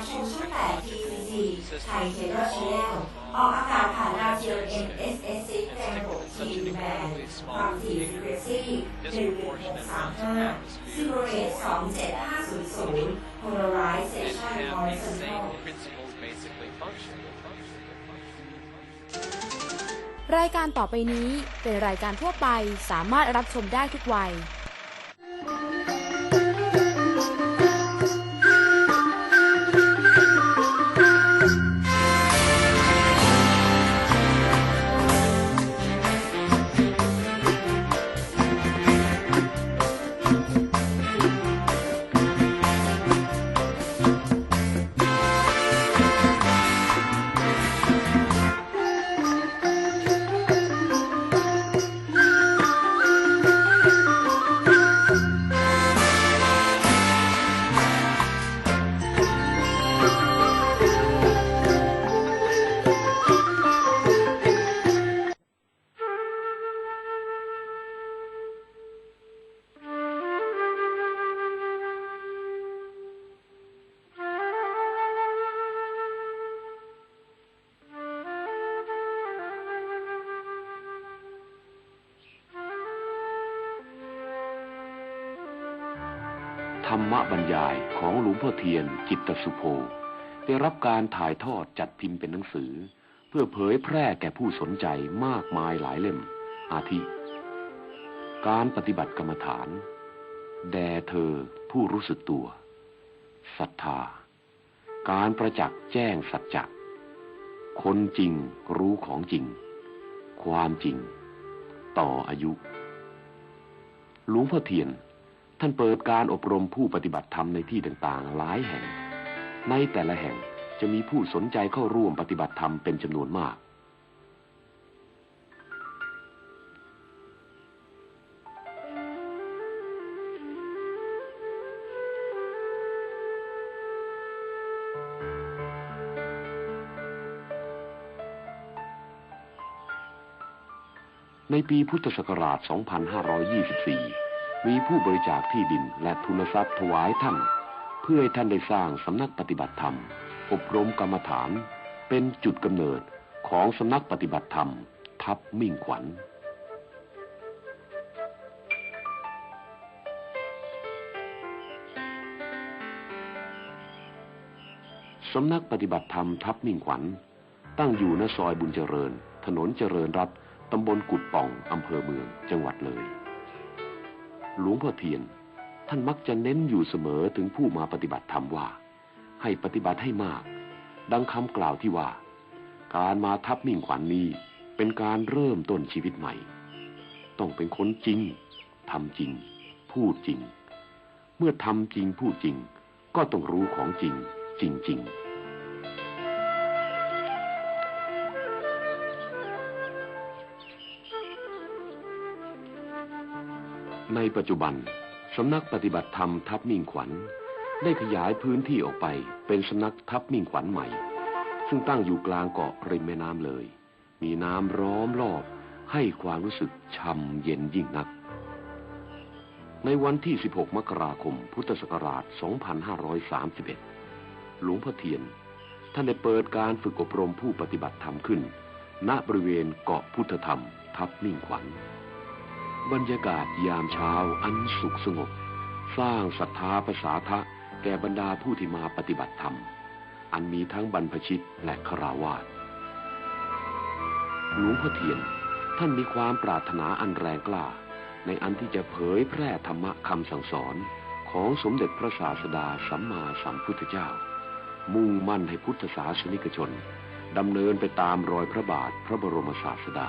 รับชมช่อง 8 TCC ไทยเคเบิลชแนลออกอากาศผ่านดาวเทียม MSS 6ในระบบ T แบนความถี่ frequency 11635ซิมูเลต27500 polarization and the horizontal same principles basically function. รายการต่อไปนี้เป็นรายการทั่วไปสามารถรับชมได้ทุกวัย บรรยายของหลวงพ่อเทียนจิตสุโภ ได้รับการถ่ายทอดจัดพิมพ์เป็นหนังสือ เพื่อเผยแพร่แก่ผู้สนใจมากมายหลายเล่ม อาทิ การปฏิบัติกรรมฐาน แด่เธอผู้รู้สึกตัวศรัทธา การประจักษ์แจ้งสัจจะคนจริงรู้ของจริง ความจริง ต่ออายุหลวงพ่อเทียน ท่านเปิดการอบรมผู้ปฏิบัติธรรมในที่ต่างๆ หลายแห่ง ในแต่ละแห่งจะมีผู้สนใจเข้าร่วมปฏิบัติธรรมเป็นจำนวนมาก ในปีพุทธศักราช 2524 มีผู้บริจาคที่ดินและทุนทรัพย์ถวายท่าน เพื่อให้ท่านได้สร้างสำนักปฏิบัติธรรม อบรมกรรมฐาน เป็นจุดกำเนิดของสำนักปฏิบัติธรรม ทับมิ่งขวัญสำนักปฏิบัติธรรมทับมิ่งขวัญ ตั้งอยู่ณซอยบุญเจริญ ถนนเจริญรัตน์ตำบลกุดป่องอำเภอเมืองจังหวัดเลย หลวงพ่อเทียน ท่านมักจะเน้นอยู่เสมอถึงผู้มาปฏิบัติธรรมว่า ให้ปฏิบัติให้มาก ดังคำกล่าวที่ว่า การมาทับมิ่งขวัญนนี้ เป็นการเริ่มต้นชีวิตใหม่ ต้องเป็นคนจริงทำจริง พูดจริง เมื่อทำจริงพูดจริง ก็ต้องรู้ของจริงจริง ๆ ในปัจจุบัน สำนักปฏิบัติธรรมทับมิ่งขวัญ ได้ขยายพื้นที่ออกไปเป็นสำนักทับมิ่งขวัญใหม่ ซึ่งตั้งอยู่กลางเกาะริมแม่น้ำเลย มีน้ำร้อมรอบให้ความรู้สึกช่ำเย็นยิ่งนัก ในวันที่ 16 มกราคม พุทธศักราช 2531 หลวงพ่อเทียน ท่านได้เปิดการฝึกอบรมผู้ปฏิบัติธรรมขึ้น ณบริเวณเกาะพุทธธรรม ทับมิ่งขวัญ บรรยากาศยามเช้าอันสุขสงบ สร้างศรัทธาประสาทะแก่บรรดาผู้ที่มาปฏิบัติธรรม อันมีทั้งบรรพชิตและคราวาสหลวงพ่อเทียนท่านมีความปรารถนาอันแรงกล้า ในอันที่จะเผยแพร่ธรรมะคำสั่งสอนของสมเด็จพระศาสดาสัมมาสัมพุทธเจ้า มุ่งมั่นให้พุทธศาสนิกชนดำเนินไปตามรอยพระบาทพระบรมศาสดา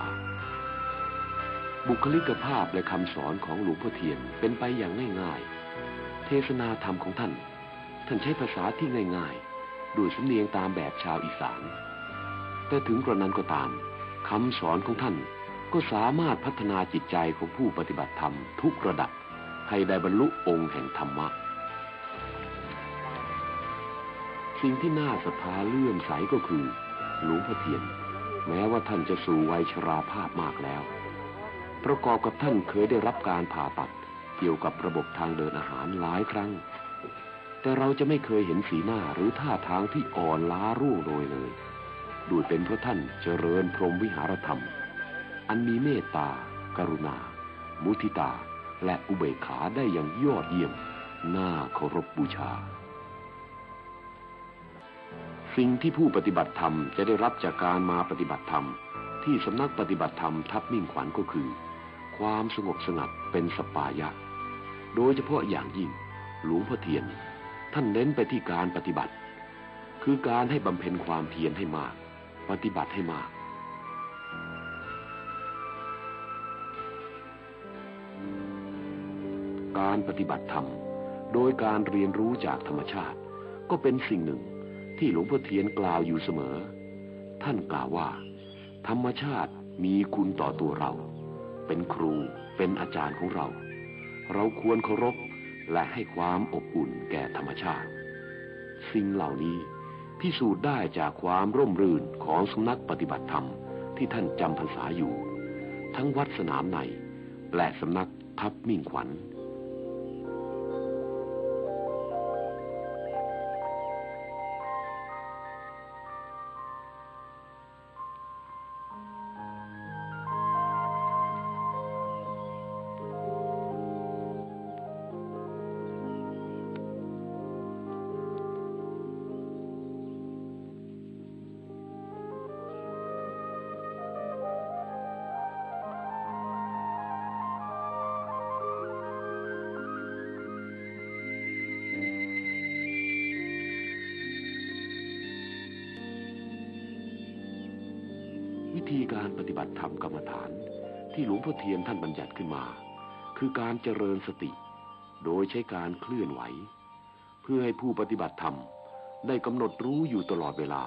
บุคลิกภาพและคำสอนของหลวงพ่อเทียนเป็นไปอย่างง่ายๆ เทศนาธรรมของท่าน ท่านใช้ภาษาที่ง่ายๆด้วยสำเนียงตามแบบชาวอีสาน แต่ถึงกระนั้นก็ตามคำสอนของท่านก็สามารถพัฒนาจิตใจของผู้ปฏิบัติธรรมทุกระดับ ให้ได้บรรลุองค์แห่งธรรมะ สิ่งที่น่าศรัทธาเลื่อมใสก็คือ หลวงพ่อเทียน แม้ว่าท่านจะสู่วัยชราภาพมากแล้ว ประกอบกับท่านเคยได้รับการผ่าตัด เกี่ยวกับระบบทางเดินอาหารหลายครั้ง แต่เราจะไม่เคยเห็นสีหน้าหรือท่าทางที่อ่อนล้าร่วงโรยเลยด้วยเป็นเพราะท่านเจริญพรหมวิหารธรรม อันมีเมตตา กรุณา มุทิตา และอุเบกขาได้อย่างยอดเยี่ยม น่าเคารพบูชา สิ่งที่ผู้ปฏิบัติธรรมจะได้รับจากการมาปฏิบัติธรรม ที่สำนักปฏิบัติธรรมทับมิ่งขวัญก็คือ ความสงบสงัดเป็นสปายะ โดยเฉพาะอย่างยิ่งหลวงพ่อเทียน ท่านเน้นไปที่การปฏิบัติ คือการให้บำเพ็ญความเพียรให้มาก ปฏิบัติให้มาก การปฏิบัติธรรม โดยการเรียนรู้จากธรรมชาติ ก็เป็นสิ่งหนึ่งที่หลวงพ่อเทียนกล่าวอยู่เสมอ ท่านกล่าวว่า ธรรมชาติมีคุณต่อตัวเรา เป็นครูเป็นอาจารย์ของเรา เราควรเคารพและให้ความอบอุ่นแก่ธรรมชาติ สิ่งเหล่านี้พิสูจน์ได้จากความร่มรื่นของสำนักปฏิบัติธรรมที่ท่านจำพรรษาอยู่ ทั้งวัดสนามในและสำนักทับมิ่งขวัญ ฏิบัติธรรมกรรมฐาน ที่หลวงพ่อเทียนท่านบัญญัติขึ้นมา คือการเจริญสติ โดยใช้การเคลื่อนไหว เพื่อให้ผู้ปฏิบัติธรรม ได้กำหนดรู้อยู่ตลอดเวลา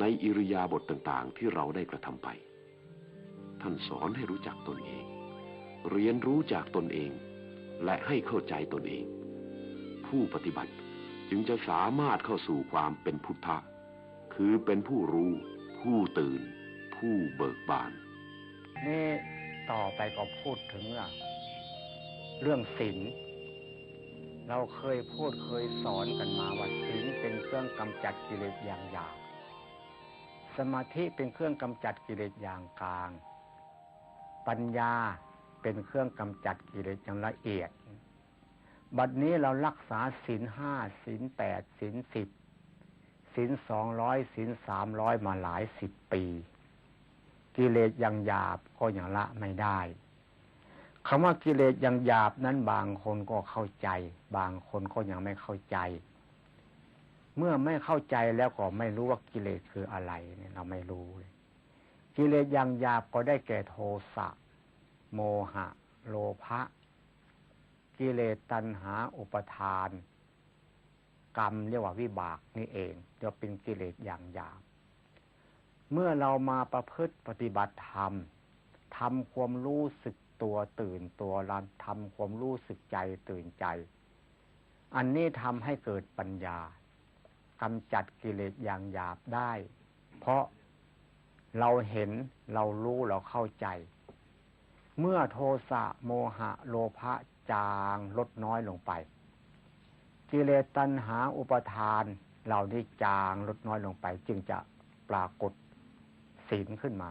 ในอิริยาบถต่างๆ ที่เราได้กระทำไป ท่านสอนให้รู้จักตนเอง เรียนรู้จากตนเอง และให้เข้าใจตนเอง ผู้ปฏิบัติจึงจะสามารถเข้าสู่ความเป็นพุทธะ คือเป็นผู้รู้ ผู้ตื่น ผู้เบิกบาน นี่ต่อไปก็พูดถึงอะเรื่องศีลเราเคยพูดเคยสอนกันมาว่าศีลเป็นเครื่องกำจัดกิเลสอย่างหยาบสมาธิเป็นเครื่องกำจัดกิเลสอย่างกลาง ปัญญาเป็นเครื่องกำจัดกิเลสอย่างละเอียด บัดนี้เรารักษาศีลห้าศีลแปดศีลสิบศีลสองร้อยศีลสามร้อยมาหลายสิบปี กิเลสอย่างหยาบก็ย่างละไม่ได้คำว่ากิเลสอย่างหยาบนั้นบางคนก็เข้าใจ บางคนก็ยังไม่เข้าใจ เมื่อไม่เข้าใจแล้วก็ไม่รู้ว่ากิเลสคืออะไรเนี่ยเราไม่รู้เลยกิเลสอย่างหยาบก็ได้แก่โทสะ โมหะ โลภะกิเลสตัณหาอุปทาน กรรมเรียกว่าวิบากนี่เองจะเป็นกิเลสอย่างหยาบ เมื่อเรามาประพฤติปฏิบัติธรรมทำความรู้สึกตัวตื่นตัวรันทำความรู้สึกใจตื่นใจ อันนี้ทำให้เกิดปัญญากำจัดกิเลสอย่างหยาบได้ เพราะเราเห็นเรารู้เราเข้าใจ เมื่อโทสะโมหะโลภะจางลดน้อยลงไป กิเลสตัณหาอุปทานเหล่านี้จางลดน้อยลงไป จึงจะปรากฏ ศีลขึ้นมา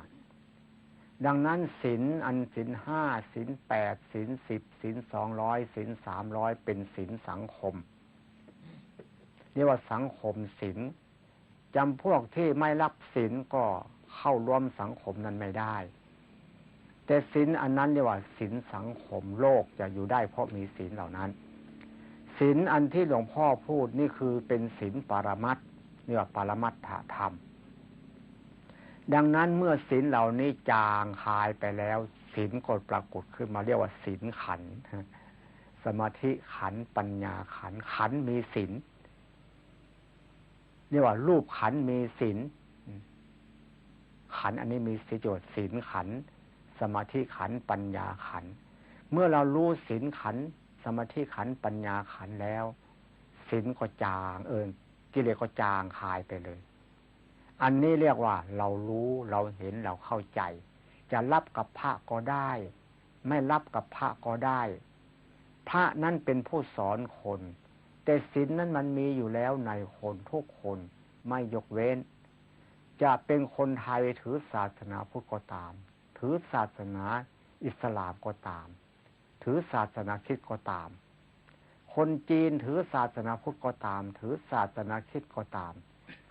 ดังนั้นศีลอันศีลห้าศีลแปดศีลสิบศีลสองร้อยศีลสามร้อยเป็นศีลสังคม เรียกว่าสังคมศีลจำพวกที่ไม่รับศีลก็เข้าร่วมสังคมนั้นไม่ได้ แต่ศีลอันนั้นเรียกว่าศีลสังคมโลกจะอยู่ได้เพราะมีศีลเหล่านั้นศีลอันที่หลวงพ่อพูดนี่คือเป็นศีลปรมัตเรียกว่าปรมัตถธรรม ดังนั้นเมื่อศีลเหล่านี้จางคายไปแล้วศีลก็ปรากฏขึ้นมาเรียกว่าศีลขันสมาธิขันปัญญาขันขันมีศีลเรียกว่า รูปขันมีศีลขันอันนี้มีสิจทย์ศีลขัน สมาธิขันปัญญาขัน เมื่อเรารู้ศีลขัน สมาธิขันปัญญาขันแล้วศีลก็จาง เอินกิเลสก็จางคายไปเลย อันนี้เรียกว่า เรารู้เราเห็นเราเข้าใจ จะรับกับพระก็ได้ ไม่รับกับพระก็ได้ พระนั่นเป็นผู้สอนคน แต่ศีลนั้นมันมีอยู่แล้วในคนทุกคนไม่ยกเว้น จะเป็นคนไทยถือศาสนาพุทธก็ตาม ถือศาสนาอิสลามก็ตาม ถือศาสนาคริสต์ก็ตาม คนจีนถือศาสนาพุทธก็ตาม ถือศาสนาคริสต์ก็ตาม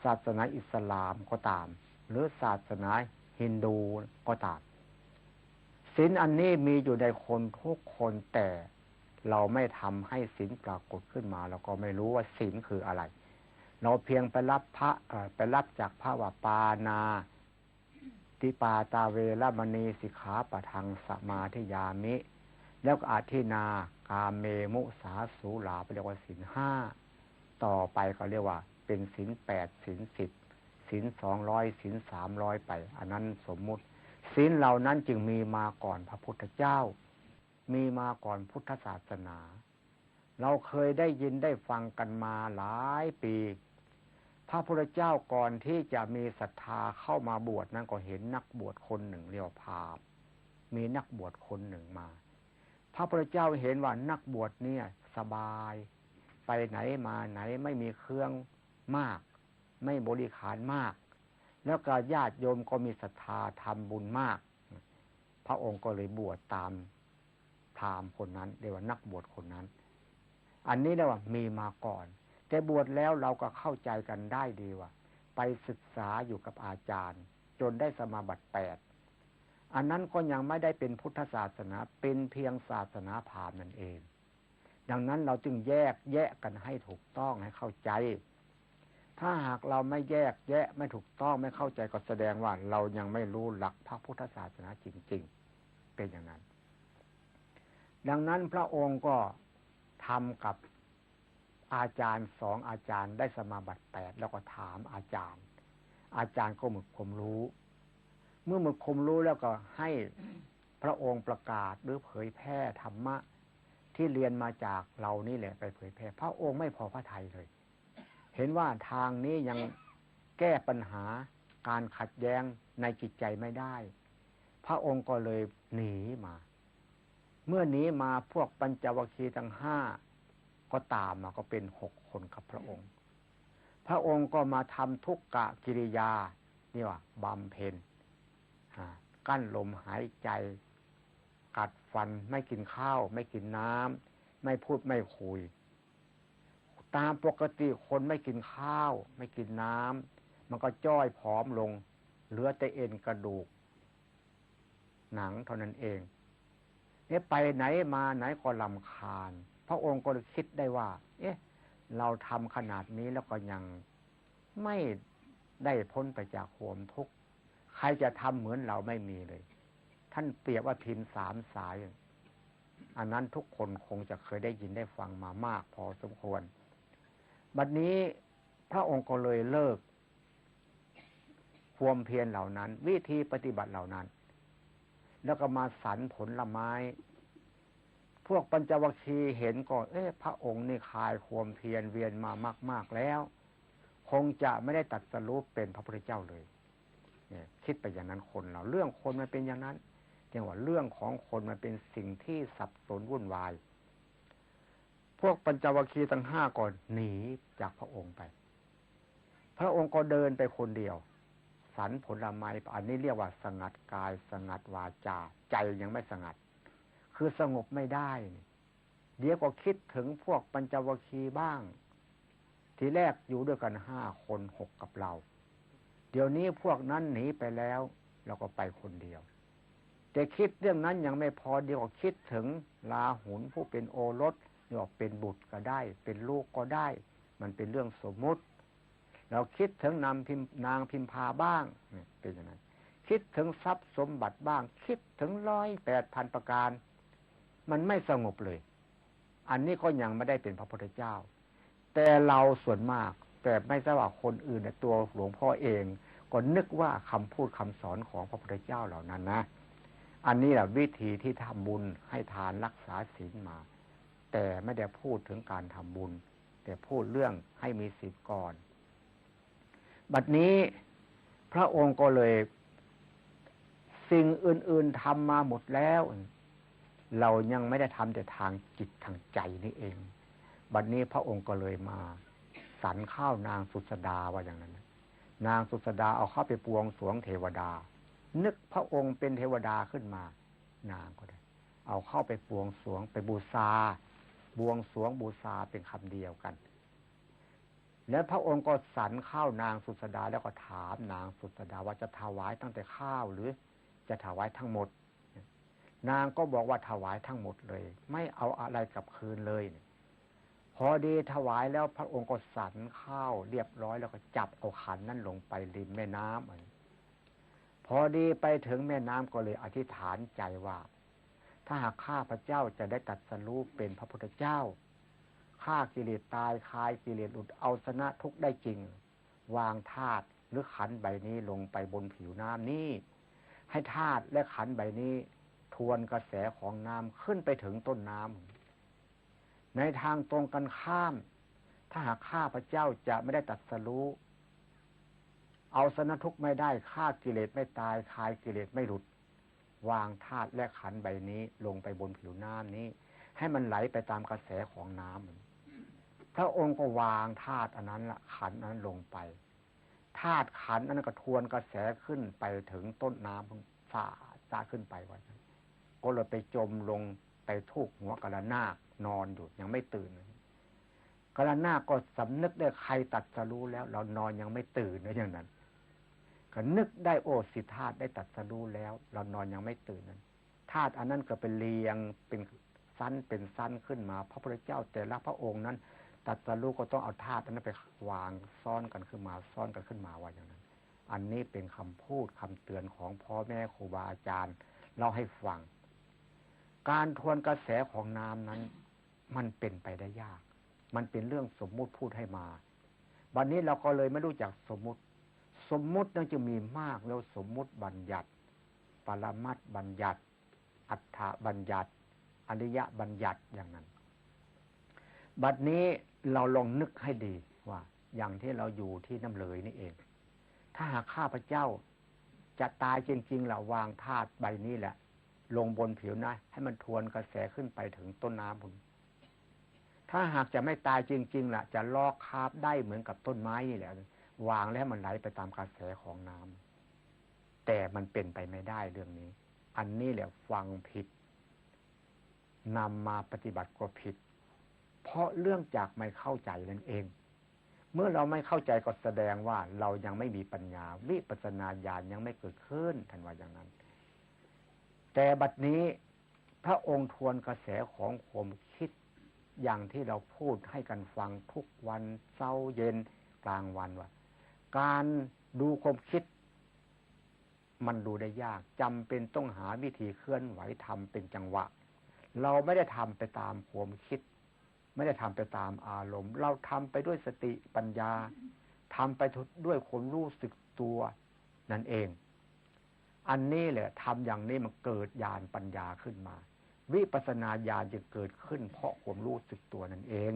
ศาสนาอิสลามก็ตาม หรือศาสนาฮินดูก็ตามศีลอันนี้มีอยู่ในคนทุกคนแต่เราไม่ทำให้ศีลปรากฏขึ้นมาเราก็ไม่รู้ว่าศีลคืออะไร เราเพียงไปรับพระไปรับจากพระว่าปานาติปาตาเวรมณีสิกขาปะทังสมาธิยามิ แล้วก็อาทินากาเมมุสาสูลาไปเรียกว่าศีลห้าต่อไปก็เรียกว่า เป็นศีลแปดศีลสิบศีลสองร้อยศีลสามร้อยไป อันนั้นสมมุติศีลเหล่านั้นจึงมีมาก่อนพระพุทธเจ้า มีมาก่อนพุทธศาสนา เราเคยได้ยินได้ฟังกันมาหลายปี พระพุทธเจ้าก่อนที่จะมีศรัทธาเข้ามาบวชนั้นก็เห็นนักบวชคนหนึ่งเรียกว่าพามมีนักบวชคนหนึ่งมา พระพุทธเจ้าเห็นว่านักบวชเนี่ยสบาย ไปไหนมาไหนไม่มีเครื่อง มาก ไม่บริขารมาก แล้วก็ญาติโยมก็มีศรัทธาทำบุญมาก พระองค์ก็เลยบวชตามพราหมณ์คนนั้นเรียกว่านักบวชคนนั้น อันนี้เรียกว่ามีมาก่อน แต่บวชแล้วเราก็เข้าใจกันได้ดีว่า ไปศึกษาอยู่กับอาจารย์ จนได้สมาบัติแปดอันนั้นก็ยังไม่ได้เป็นพุทธศาสนาเป็นเพียงศาสนาพราหมณ์นั่นเอง ดังนั้นเราจึงแยกแยะกันให้ถูกต้องให้เข้าใจ ถ้าหากเราไม่แยกแยะไม่ถูกต้องไม่เข้าใจก็แสดงว่าเรายังไม่รู้หลักพระพุทธศาสนาจริง ๆ เป็นอย่างนั้น ดังนั้นพระองค์ก็ทำกับอาจารย์สองอาจารย์ได้สมาบัติแปดแล้วก็ถามอาจารย์ อาจารย์ก็หมึกความรู้ เมื่อหมึกความรู้แล้วก็ให้พระองค์ประกาศหรือเผยแพร่ธรรมะที่เรียนมาจากเรานี่แหละไปเผยแพร่ พระองค์ไม่พอพระทัยเลย เห็นว่าทางนี้ยังแก้ปัญหาการขัดแย้งในจิตใจไม่ได้ พระองค์ก็เลยหนีมา เมื่อหนีมาพวกปัญจวัคคีย์ทั้งห้าก็ตามมาก็เป็นหกคนกับพระองค์ พระองค์ก็มาทำทุกกะกิริยานี่ว่าบำเพ็ญกั้นลมหายใจ กัดฟันไม่กินข้าว ไม่กินน้ำไม่พูดไม่คุย ตามปกติคนไม่กินข้าว ไม่กินน้ำมันก็จ้อยผอมลง เหลือแต่เอ็นกระดูก หนังเท่านั้นเองเนี่ยไปไหนมาไหนก็ลำคาญ พระองค์ก็คิดได้ว่า เอ๊ะ เราทำขนาดนี้แล้วก็ยังไม่ได้พ้นไปจากความทุกข์ใครจะทำเหมือนเราไม่มีเลย ท่านเปรียบว่าพิมพ์สามสายอันนั้นทุกคนคงจะเคยได้ยินได้ฟังมามากพอสมควร บัดนี้พระองค์ก็เลยเลิกความเพียรเหล่านั้น วิธีปฏิบัติเหล่านั้น แล้วก็มาสรรผลละไม้ พวกปัญจวัคคีย์เห็นก็เอ๊ะพระองค์นี่คายความเพียรเวียนมามาก ๆแล้ว คงจะไม่ได้ตัดสรุปเป็นพระพุทธเจ้าเลยเนี่ยคิดไปอย่างนั้นคนเราเรื่องคนมันเป็นอย่างนั้นเรียกว่าเรื่องของคนมันเป็นสิ่งที่สับสนวุ่นวาย พวกปัญจวัคคีย์ทั้งห้าก่อนหนีจากพระองค์ไป พระองค์ก็เดินไปคนเดียวสรรผลไม้อันนี้เรียกว่าสงัดกาย สงัดวาจา ใจยังไม่สงัด คือสงบไม่ได้ เดี๋ยวก็คิดถึงพวกปัญจวัคคีย์บ้าง ทีแรกอยู่ด้วยกันห้าคนหกกับเรา เดี๋ยวนี้พวกนั้นหนีไปแล้วเราก็ไปคนเดียวแต่คิดเรื่องนั้นยังไม่พอเดียวก็คิดถึงลาหุนผู้เป็นโอรส เรียกว่าเป็นบุตรก็ได้ เป็นลูกก็ได้ มันเป็นเรื่องสมมุติ เราคิดถึงนางพิมนางพิมพาบ้างเนี่เป็นอย่างนั้นคิดถึงทรัพย์สมบัติบ้าง คิดถึงร้อยแปดพันประการ มันไม่สงบเลย อันนี้ก็ยังไม่ได้เป็นพระพุทธเจ้า แต่เราส่วนมากแต่ไม่ทราบว่าคนอื่นในตัวหลวงพ่อเอง ก็นึกว่าคำพูดคำสอนของพระพุทธเจ้าเหล่านั้นนะ อันนี้แหละวิธีที่ทำบุญให้ทานรักษาศีลมา แต่ไม่ได้พูดถึงการทำบุญ แต่พูดเรื่องให้มีศีลก่อน บัดนี้พระองค์ก็เลย สิ่งอื่น ๆทำมาหมดแล้ว เรายังไม่ได้ทำแต่ทางจิตทางใจนี่เอง บัดนี้พระองค์ก็เลยมาสันข้าวนางสุสดาว่าอย่างนั้น นางสุสดาเอาข้าไปปวงสวงเทวดา นึกพระองค์เป็นเทวดาขึ้นมา นางก็ได้ เอาเข้าไปปวงสวงไปบูชา บวงสรวงบูชาเป็นคำเดียวกัน แล้วพระองค์ก็สรรข้าวนางสุสดาแล้วก็ถามนางสุสดาว่าจะถวายตั้งแต่ข้าวหรือจะถวายทั้งหมด นางก็บอกว่าถวายทั้งหมดเลย ไม่เอาอะไรกลับคืนเลยพอดีถวายแล้วพระองค์ก็สรรข้าวเรียบร้อยแล้วก็จับเอาขันนั้นลงไปริมแม่น้ำพอดีไปถึงแม่น้ำก็เลยอธิษฐานใจว่า ถ้าหากข้าพระเจ้าจะได้ตัดสรู้เป็นพระพุทธเจ้าฆ่ากิเลสตายคลายกิเลสหลุดเอาชนะทุกได้จริง วางธาตุหรือขันใบนี้ลงไปบนผิวน้ำนี้ ให้ธาตุและขันใบนี้ ทวนกระแสของน้ำขึ้นไปถึงต้นน้ำในทางตรงกันข้าม ถ้าหากข้าพระเจ้าจะไม่ได้ตัดสรู้เอาสนะทุกไม่ได้ฆ่ากิเลสไม่ตายคลายกิเลสไม่หลุด วางธาตุและขันใบนี้ลงไปบนผิวน้ำนี้ ให้มันไหลไปตามกระแสของน้ำพระองค์ก็วางธาตุอันนั้นละขันอันนั้นลงไปธาตุขันอันนั้นก็ทวนกระแสขึ้นไปถึงต้นน้ำฝ่าซาขึ้นไปไว้ก็เลยไปจมลงไปทุกหัวกระนาคนอนอยู่ยังไม่ตื่นกระนาคก็สำนึกได้ใครตัดสรู้แล้ว เรานอนยังไม่ตื่นนะอย่างนั้น ก็นึกได้โอ้สิธาตุได้ตัดสรู้แล้ว เรานอนยังไม่ตื่นนั้นธาตุอันนั้นก็เป็นเรียงเป็นสั้นเป็นสั้นขึ้นมา พระพุทธเจ้าแต่ละพระองค์นั้น ตัดสรู้ก็ต้องเอาธาตุนั้นไปวางซ่อนกันขึ้นมาซ่อนกันขึ้นมาว่าอย่างนั้น อันนี้เป็นคำพูดคำเตือนของพ่อแม่ครูบาอาจารย์เล่าให้ฟัง การทวนกระแสของน้ำนั้น มันเป็นไปได้ยาก มันเป็นเรื่องสมมุติพูดให้มา วันนี้เราก็เลยไม่รู้จักสมมุติ สมมุตินั้นจะมีมากแล้วสมมุติบัญญัติ ปรมัตบัญญัติ อัฏฐบัญญัติ อริยบัญญัติอย่างนั้น บัดนี้เราลองนึกให้ดีว่า อย่างที่เราอยู่ที่น้ำเลยนี่เอง ถ้าหากข้าพเจ้าจะตายจริงๆแหละวางธาตุใบนี้แหละ ลงบนผิวนะให้มันทวนกระแสขึ้นไปถึงต้นน้ำผมถ้าหากจะไม่ตายจริงๆล่ะ จะลอกคาบได้เหมือนกับต้นไม้นี่แหละ วางแล้วมันไหลไปตามกระแสของน้ำแต่มันเป็นไปไม่ได้เรื่องนี้ อันนี้แหละฟังผิดนำมาปฏิบัติก็ผิด เพราะเรื่องจากไม่เข้าใจนั่นเอง เมื่อเราไม่เข้าใจก็แสดงว่าเรายังไม่มีปัญญา วิปัสนาญาณยังไม่เกิดขึ้นท่านว่าอย่างนั้น แต่บัดนี้พระองค์ทวนกระแสของความคิดอย่างที่เราพูดให้กันฟังทุกวันเช้าเย็นกลางวันว่า การดูความคิด มันดูได้ยากจำเป็นต้องหาวิธีเคลื่อนไหวทำเป็นจังหวะ เราไม่ได้ทำไปตามความคิด ไม่ได้ทำไปตามอารมณ์ เราทำไปด้วยสติปัญญาทำไปด้วยความรู้สึกตัวนั่นเอง อันนี้แหละทำอย่างนี้มันเกิดญาณปัญญาขึ้นมา วิปัสสนาญาณจะเกิดขึ้นเพราะความรู้สึกตัวนั่นเอง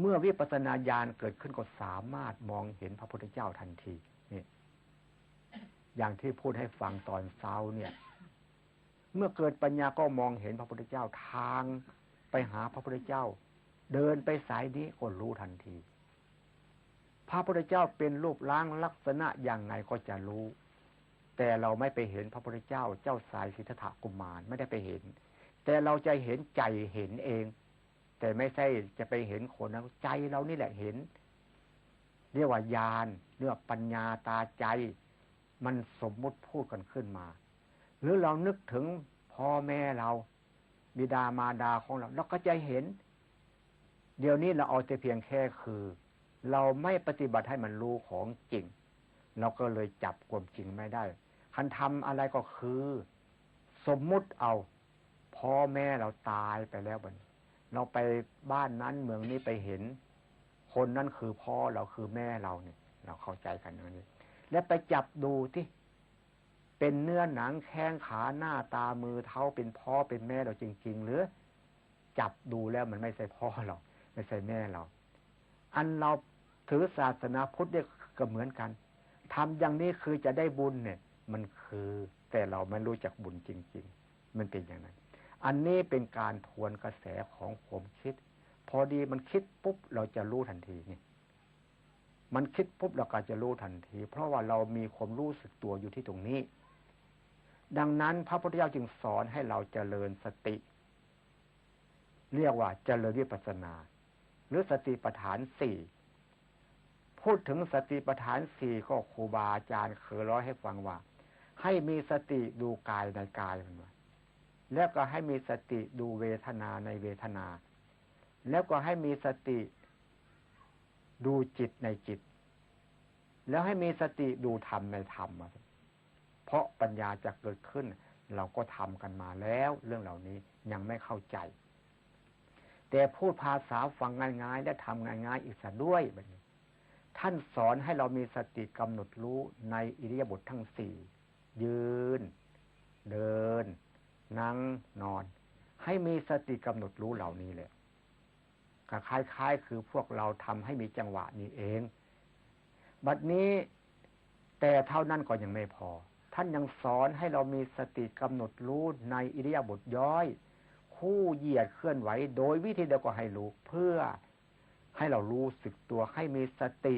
เมื่อวิปัสนาญาณเกิดขึ้นก็สามารถมองเห็นพระพุทธเจ้าทันทีนี่อย่างที่พูดให้ฟังตอนเช้าเนี่ย เมื่อเกิดปัญญาก็มองเห็นพระพุทธเจ้าทางไปหาพระพุทธเจ้า เดินไปสายนี้ก็รู้ทันที พระพุทธเจ้าเป็นรูปร่างลักษณะอย่างไงก็จะรู้ แต่เราไม่ไปเห็นพระพุทธเจ้า เจ้าสายสิทธัตถกุมารไม่ได้ไปเห็น แต่เราจะเห็นใจเห็นเอง แต่ไม่ใช่จะไปเห็นคนนะใจเรานี่แหละเห็น เรียกว่าญาณเรียกว่าปัญญาตาใจ มันสมมุติพูดกันขึ้นมา หรือเรานึกถึงพ่อแม่เราบิดามารดาของเราเราก็จะเห็น เดี๋ยวนี้เราเอาแต่เพียงแค่คือ เราไม่ปฏิบัติให้มันรู้ของจริง เราก็เลยจับความจริงไม่ได้คันทำอะไรก็คือ สมมุติเอาพ่อแม่เราตายไปแล้วบัด เราไปบ้านนั้นเมืองนี้ไปเห็น คนนั้นคือพ่อเราคือแม่เราเนี่ย เราเข้าใจกันอย่างนี้และไปจับดูที่เป็นเนื้อหนังแข้งขาหน้าตามือเท้าเป็นพ่อเป็นแม่เราจริง ๆ หรือจับดูแล้วมันไม่ใช่พ่อเรา ไม่ใช่แม่เรา อันเราถือศาสนาพุทธเนี่ยก็เหมือนกันทำอย่างนี้คือจะได้บุญเนี่ย มันคือแต่เราไม่รู้จักบุญจริง ๆ มันเป็นอย่างนั้น อันนี้เป็นการทวนกระแสของความคิด พอดีมันคิดปุ๊บเราจะรู้ทันทีนี่ มันคิดปุ๊บเราก็จะรู้ทันที เพราะว่าเรามีความรู้สึกตัวอยู่ที่ตรงนี้ ดังนั้นพระพุทธเจ้าจึงสอนให้เราเจริญสติ เรียกว่าเจริญวิปัสสนา หรือสติปัฏฐานสี่พูดถึงสติปัฏฐานสี่ก็ครูบาอาจารย์เคยร้อยให้ฟังว่า ให้มีสติดูกายในกายมันว่า แล้วก็ให้มีสติดูเวทนาในเวทนา แล้วก็ให้มีสติดูจิตในจิต แล้วให้มีสติดูธรรมในธรรมเพราะปัญญาจะเกิดขึ้น เราก็ทำกันมาแล้วเรื่องเหล่านี้ยังไม่เข้าใจ แต่พูดภาษาฟังง่ายๆ และทำง่ายๆอีกสัด้วยแบบนี้ท่านสอนให้เรามีสติกำหนดรู้ในอิริยาบถททั้งสี่ยืน เดิน นั่งนอน ให้มีสติกำหนดรู้เหล่านี้เลยก็คล้ายๆ คือพวกเราทำให้มีจังหวะนี้เอง บัดนี้แต่เท่านั้นก็ยังไม่พอ ท่านยังสอนให้เรามีสติกำหนดรู้ในอิริยาบถย่อย คู่เหยียดเคลื่อนไหว โดยวิธีเดียวก็ให้รู้เพื่อให้เรารู้สึกตัวให้มีสติ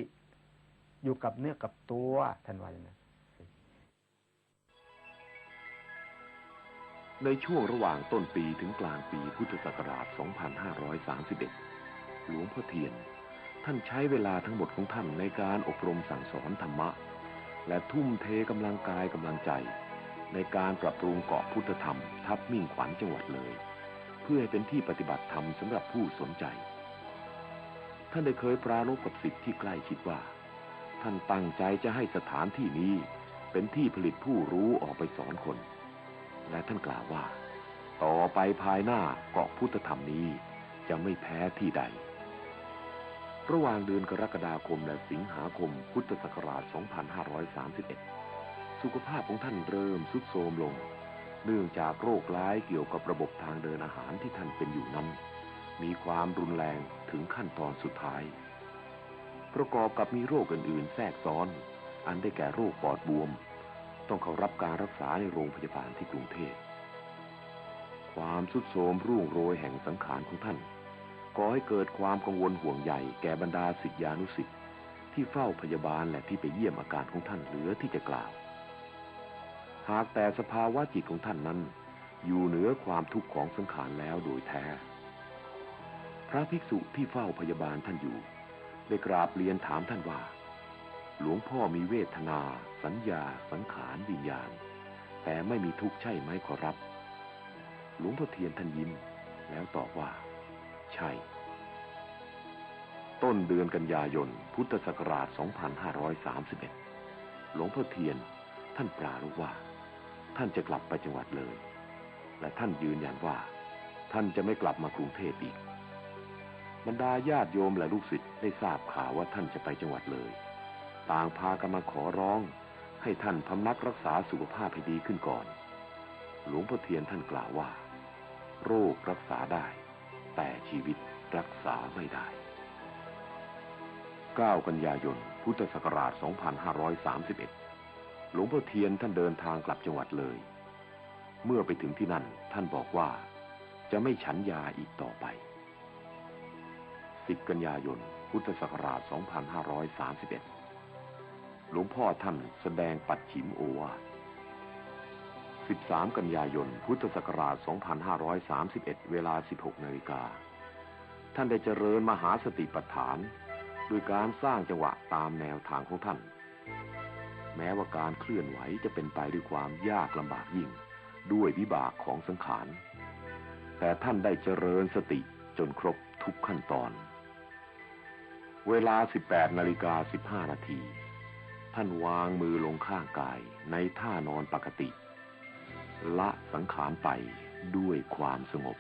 อยู่กับเนื้อกับตัวท่านว่าอย่างนั้น ในช่วงระหว่างต้นปีถึงกลางปีพุทธศักราช 2531 หลวงพ่อเทียน ท่านใช้เวลาทั้งหมดของท่านในการอบรมสั่งสอนธรรมะ และทุ่มเทกำลังกายกำลังใจ ในการปรับปรุงเกาะพุทธธรรม ทับมิ่งขวัญจังหวัดเลย เพื่อให้เป็นที่ปฏิบัติธรรมสำหรับผู้สนใจ ท่านได้เคยปรารภกับสิทธิ์ที่ใกล้ชิดว่า ท่านตั้งใจจะให้สถานที่นี้เป็นที่ผลิตผู้รู้ออกไปสอนคน และท่านกล่าวว่า ต่อไปภายหน้าเกาะพุทธธรรมนี้จะไม่แพ้ที่ใด ระหว่างเดือนกรกฎาคมและสิงหาคมพุทธศักราช 2531 สุขภาพของท่านเริ่มทรุดโทรมลง เนื่องจากโรคร้ายเกี่ยวกับระบบทางเดินอาหารที่ท่านเป็นอยู่นั้น มีความรุนแรงถึงขั้นตอนสุดท้าย ประกอบกับมีโรคอื่นๆ แทรกซ้อน อันได้แก่โรคปอดบวม ต้องเข้ารับการรักษาในโรงพยาบาลที่กรุงเทพ ความสุดโทมร่วงโรยแห่งสังขารของท่านก่อให้เกิดความกังวลห่วงใยแก่บรรดาศิษยานุศิษย์ที่เฝ้าพยาบาลและที่ไปเยี่ยมอาการของท่านเหลือที่จะกล่าว หากแต่สภาวะจิตของท่านนั้น อยู่เหนือความทุกข์ของสังขารแล้วโดยแท้ พระภิกษุที่เฝ้าพยาบาลท่านอยู่ ได้กราบเรียนถามท่านว่า หลวงพ่อมีเวทนา สัญญา สังขารวิญญาณ แต่ไม่มีทุกข์ใช่ไหมขอรับ หลวงพ่อเทียนท่านยิ้ม แล้วตอบว่า ใช่ ต้นเดือนกันยายน พุทธศักราช 2531 หลวงพ่อเทียน ท่านปรารู้ว่า ท่านจะกลับไปจังหวัดเลย และท่านยืนยันว่า ท่านจะไม่กลับมากรุงเทพอีก บรรดาญาติโยมและลูกศิษย์ได้ทราบข่าวว่าท่านจะไปจังหวัดเลย ต่างพากันมาขอร้อง ให้ท่านพำนักรักษาสุขภาพให้ดีขึ้นก่อน หลวงพ่อเทียนท่านกล่าวว่า โรครักษาได้ แต่ชีวิตรักษาไม่ได้ 9 กันยายน พุทธศักราช 2531 หลวงพ่อเทียนท่านเดินทางกลับจังหวัดเลย เมื่อไปถึงที่นั่นท่านบอกว่า จะไม่ฉันยาอีกต่อไป 10 กันยายนพุทธศักราช 2531 หลวงพ่อท่านแสดงปัดฉิมโอวาท 13 กันยายน พุทธศักราช 2531 เวลา 16 นาฬิกา ท่านได้เจริญมหาสติปัฏฐานโดยการสร้างจังหวะตามแนวทางของท่าน แม้ว่าการเคลื่อนไหวจะเป็นไปด้วยความยากลำบากยิ่ง ด้วยวิบากของสังขาร แต่ท่านได้เจริญสติจนครบทุกขั้นตอน เวลา 18 นาฬิกา 15 นาที ท่านวางมือลงข้างกายในท่านอนปกติ ละสังขารไปด้วยความสงบ